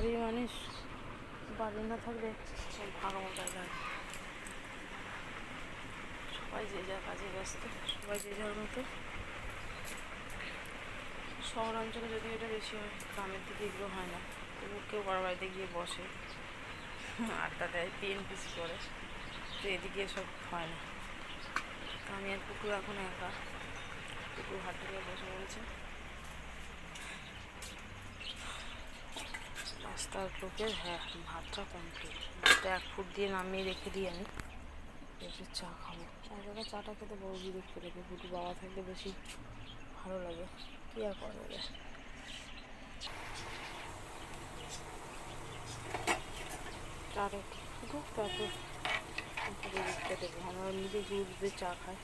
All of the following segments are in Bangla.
বাড়ির মানুষ, বাড়ি না থাকলে সব ভাগাভাগা লাগে সবাই যে যার কাজে ব্যস্ত, সবাই যে যার মতো। শহরাঞ্চলে যদি এটা বেশি হয়, গ্রামের দিকে এগুলো হয় না। তবু কেউ কারও বাড়িতে গিয়ে বসে, আড্ডা দেয় পেন পিস করে। তো এদিকে সব হয় না। আমি আর পুকুর এখন একা। পুকুর হাত থেকে বসে রয়েছে। রাস্তার লোকের হ্যাঁ ভাতটা কমপ্লিট ভাতটা এক ফুট দিয়ে নামিয়ে রেখে দিই আমি। একটু চা খাব। চাটা চাটা খেতে বড় বিরক্ত লাগে। ফুটু বাবা থাকলে বেশি ভালো লাগে। কী আর করা যাবে? আমরা দিয়ে চা খাই।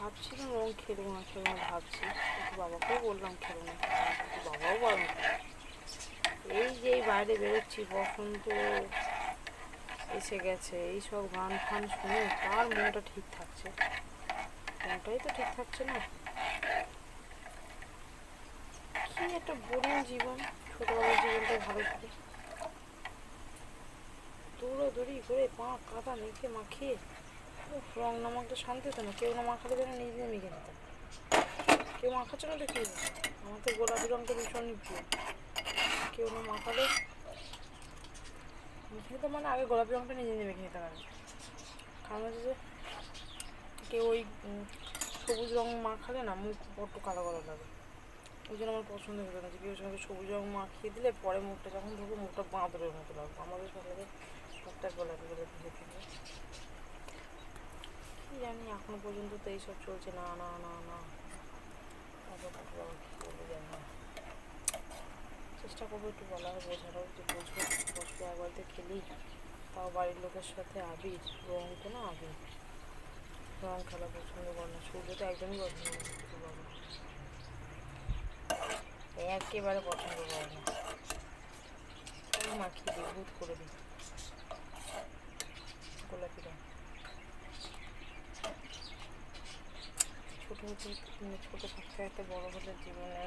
ভাবছিলাম রং খেলব না খেলব না ভাবছি। একটু বাবাকেও বললাম খেলব না। বাবাও বলে এই বাইরে বেরোচ্ছি বসন্ত এসে গেছে। এইসব গান ফান শুনে তার মনটা ঠিক থাকছে। মনটাই তো ঠিক থাকছে না। কি একটা বোরিং জীবন, ছোটবেলার জীবনটা ভালো ছিল দৌড়াদৌড়ি করে পা কাদা মেখে মাখিয়ে রং না মাখলে শান্তি হতো না। কেউ না মাখালে যেন নিজে মেখে নিতাম। কেউ মাখাচ্ছে না তো কি? আমার তো গোলাপি রঙটা ভীষণই প্রিয় কেউ না মাখালে মেখে নিতাম মানে আগে গোলাপি রঙটা নিজে নিজে মেখে নিতাম আমি কারণ হচ্ছে যে কেউ ওই সবুজ রং মাখালে না মুখ বড্ড কালো কালো লাগে। ওই জন্য আমার পছন্দ হতো না যে কেউ সঙ্গে সবুজ রং মাখিয়ে দিলে পরে মুখটা যখন ধরবো, মুখটা বাঁদরের মতো লাগবে। আমাদের সব লাগে মুখটা গোলাপি গোলাপি থাকে কি জানি, এখনও পর্যন্ত তো এইসব চলছে। না না না না। তারপর তারপর কী করব জানি না। চেষ্টা করব একটু বলা হয় বোঝানোর যে বুঝব বসবো একবার তো খেলি তাও বাড়ির লোকের সাথে আবির, রং তো না আবির। রং খেলা পছন্দ করে না সূর্য তো একদমই পছন্দ করে একেবারে পছন্দ করে না। মাখিয়ে দিই ভূত করে দিই। গোলাপি রং। ছোটো হতে মানে ছোটো থাকতে থাকতে বড়ো হলে জীবনে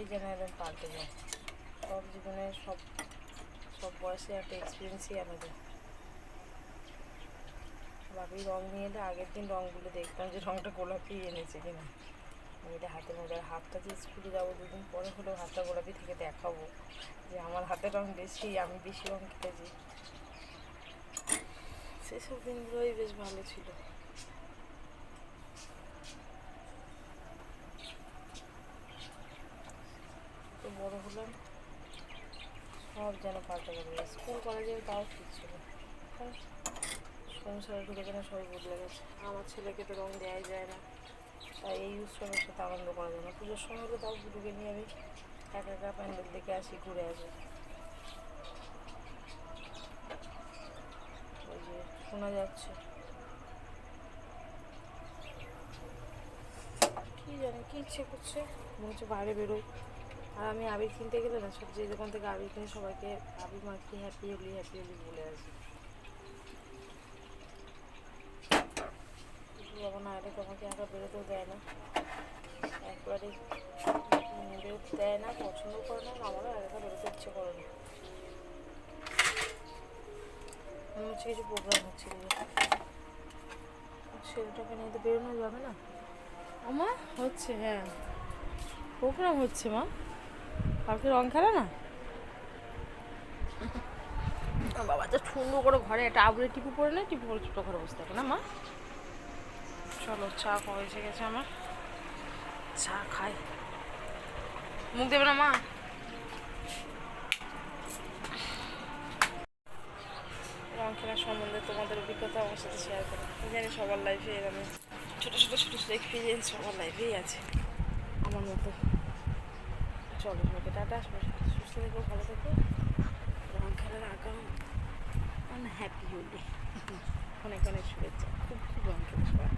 অধ্যায় যেন পাল্টে যায়। সব জীবনে সব সব বয়সে একটা এক্সপিরিয়েন্সই আলাদা। বাকি রং নিয়ে এলে আগের দিন রঙগুলো দেখতাম যে রঙটা গোলাপি এনেছে কিনা। আমি এটা হাতের মধ্যে আর হাতটা যে স্কুলে যাব, দুদিন পরে হলেও হাতটা গোলাপি থেকে দেখাবো যে আমার হাতের রং বেশি, আমি বেশি রং খেটেছি। সেসব দিনগুলোই বেশ ভালো ছিল তো বড় হলাম সব যেন পাল্টে গেল। স্কুল, কলেজে তাও ঠিক ছিল। সংসারে ঢুকে যেন সবই বদলে গেছে। আমার ছেলেকে তো রং দেওয়াই যায় না। তাই এই উৎসবের সাথে আনন্দ করা যায় না পুজোর সময় হলে তাও দুটোকে নিয়ে আমি একা একা প্যান্ডেল দেখে আসি, ঘুরে আসি। ওই যে শোনা যাচ্ছে। কি জানি, কি ইচ্ছে করছে? মনে হচ্ছে বাইরে বেরোই। আর আমি আবির কিনতে গেলে না সব যে দোকান থেকে আবির কিনে সবাইকে আবির মাখি হ্যাপি হলি হ্যাপি হলি বলে আসি। বাবা না এটা তোমাকে একা বেরোতেও দেয় না। একবারে বেরোতে দেয় না, পছন্দ করে না, আমারও একা বেরোতে ইচ্ছে করে না। মনে হচ্ছে কিছু প্রোগ্রাম হচ্ছে ছেলেটাকে নিয়ে তো বেরোনো যাবে না? আমা হচ্ছে হ্যাঁ। প্রোগ্রাম হচ্ছে, মা। কালকে রং খেলা না? বাবা, যা সুন্দর করে ঘরে একটা আবুলে টিপু পরে না টিপু পরে ছোটো ঘরে বসে থাকে না মা? চলো, চা এসে গেছে আমার? চা খাই। মুখ দেবে না মা? রং খেলার সম্বন্ধে তোমাদের অভিজ্ঞতা আমার সাথে শেয়ার করো। জানি সবার লাইফে এরকম ছোটো ছোটো ছোটো ছোটো এক্সপিরিয়েন্স সবার লাইফেই আছে। আমার মতো। চলো সবাইকে টাটা সুস্থ থেকো, ভালো থেকো। রং খেলার আগাম হ্যাপি হোলি। অনেক অনেক শুভেচ্ছা। খুব খুব রং খেলা